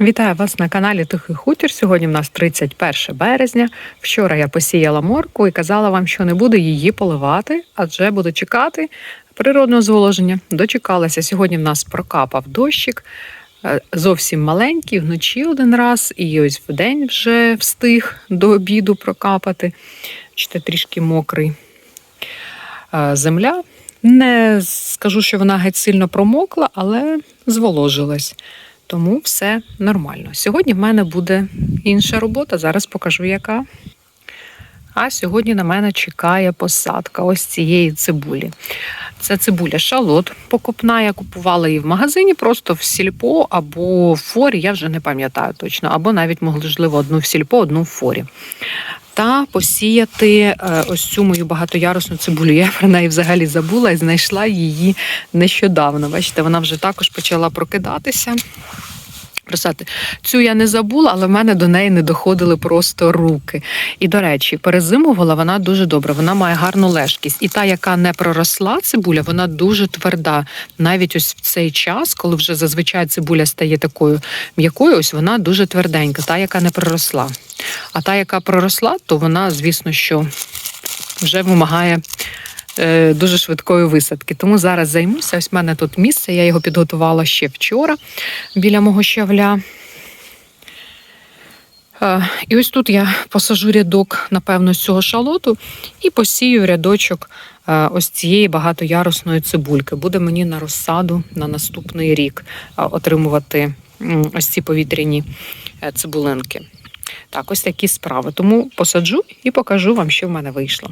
Вітаю вас на каналі Тихий Хутір. Сьогодні в нас 31 березня. Вчора я посіяла морку і казала вам, що не буду її поливати, адже буду чекати природного зволоження. Дочекалася. Сьогодні в нас прокапав дощик. е, Зовсім маленький, вночі один раз, і ось в день вже встиг до обіду прокапати. Бачите, трішки мокрий. Е, Земля. Не скажу, що вона геть сильно промокла, але зволожилась. Тому все нормально. Сьогодні в мене буде інша робота, зараз покажу, яка. А сьогодні на мене чекає посадка ось цієї цибулі. Це цибуля шалот покупна. Я купувала її в магазині, просто в сільпо або в форі, я вже не пам'ятаю точно, або навіть можливо одну в сільпо, одну в форі. Та посіяти е, ось цю мою багатоярусну цибулю. Я про неї взагалі забула і знайшла її нещодавно. Бачите, вона вже також почала прокидатися. Просати. Цю я не забула, але в мене до неї не доходили просто руки. І, до речі, перезимувала вона дуже добре, вона має гарну лежкість. І та, яка не проросла цибуля, вона дуже тверда. Навіть ось в цей час, коли вже зазвичай цибуля стає такою м'якою, ось вона дуже тверденька, та, яка не проросла. А та, яка проросла, то вона, звісно, що вже вимагає дуже швидкої висадки. Тому зараз займуся. Ось в мене тут місце, я його підготувала ще вчора біля мого щавля. Е, І ось тут я посажу рядок, напевно, з цього шалоту і посію рядочок е, ось цієї багатоярусної цибульки. Буде мені на розсаду на наступний рік е, отримувати ось ці повітряні е, цибулинки. Так, ось такі справи. Тому посаджу і покажу вам, що в мене вийшло.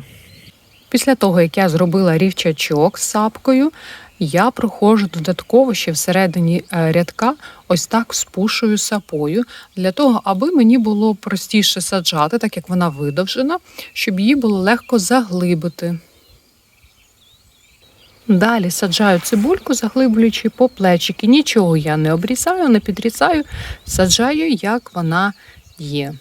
Після того, як я зробила рівчачок з сапкою, я проходжу додатково ще всередині е, рядка, ось так спушую сапою, для того, аби мені було простіше саджати, так як вона видовжена, щоб її було легко заглибити. Далі саджаю цибульку, заглиблюючи по плечики. Нічого я не обрізаю, не підрізаю, саджаю, як вона є.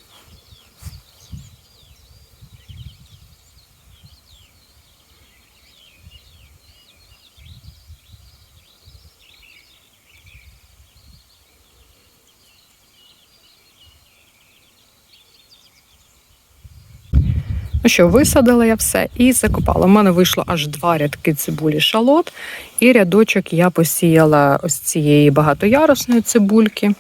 Ну що, висадила я все і закопала. У мене вийшло аж два рядки цибулі шалот, і рядочок я посіяла ось цієї багатоярусної цибульки.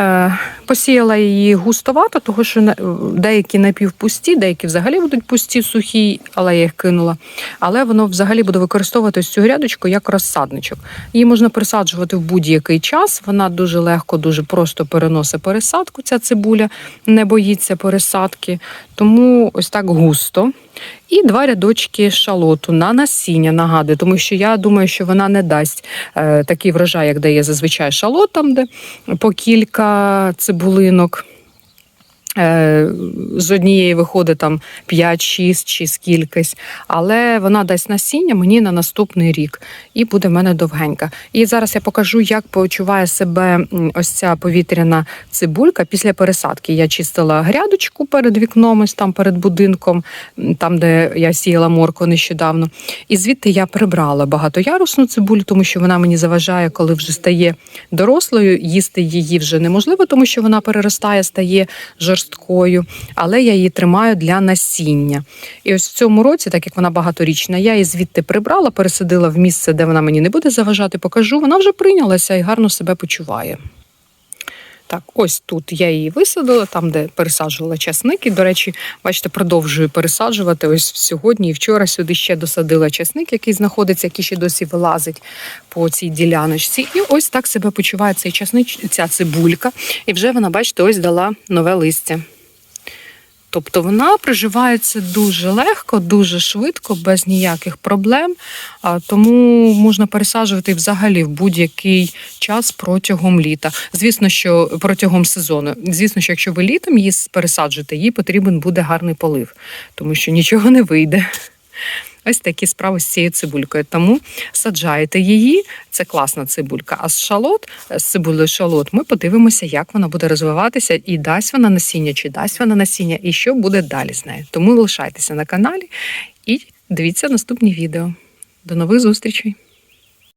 Е, Посіяла її густовато, тому що деякі напівпусті, деякі взагалі будуть пусті, сухі, але я їх кинула. Але воно взагалі буде використовувати цю грядочку як розсадничок. Її можна пересаджувати в будь-який час. Вона дуже легко, дуже просто переносить пересадку. Ця цибуля не боїться пересадки. Тому ось так густо. І два рядочки шалоту на насіння нагадую, тому що я думаю, що вона не дасть е, такий врожай, як дає зазвичай шалот, там, де по кілька цибулинок. Е, З однієї виходить там 5-6 чи скількись, але вона дасть насіння мені на наступний рік і буде в мене довгенька. І зараз я покажу, як почуває себе ось ця повітряна цибулька після пересадки. Я чистила грядочку перед вікном, ось там перед будинком, там де я сіяла морку нещодавно. І звідти я прибрала багатоярусну цибулю, тому що вона мені заважає, коли вже стає дорослою. Їсти її вже неможливо, тому що вона переростає, стає жорсткою. Але я її тримаю для насіння. І ось в цьому році, так як вона багаторічна, я її звідти прибрала, пересадила в місце, де вона мені не буде заважати, покажу. Вона вже прийнялася і гарно себе почуває. Так, ось тут я її висадила, там, де пересаджувала часник. І, до речі, бачите, продовжую пересаджувати. Ось сьогодні і вчора сюди ще досадила часник, який знаходиться, який ще досі вилазить по цій діляночці. І ось так себе почуває цей часник, ця цибулька. І вже вона, бачите, ось дала нове листя. Тобто вона приживається дуже легко, дуже швидко, без ніяких проблем. Тому можна пересаджувати взагалі в будь-який час протягом літа. Звісно, що протягом сезону. Звісно, що якщо ви літом її пересаджуєте, їй потрібен буде гарний полив, тому що нічого не вийде. Ось такі справи з цією цибулькою. Тому саджаєте її, це класна цибулька. А з шалот, з цибулею шалот, ми подивимося, як вона буде розвиватися, і дасть вона насіння, чи дасть вона насіння, і що буде далі з нею. Тому лишайтеся на каналі і дивіться наступні відео. До нових зустрічей!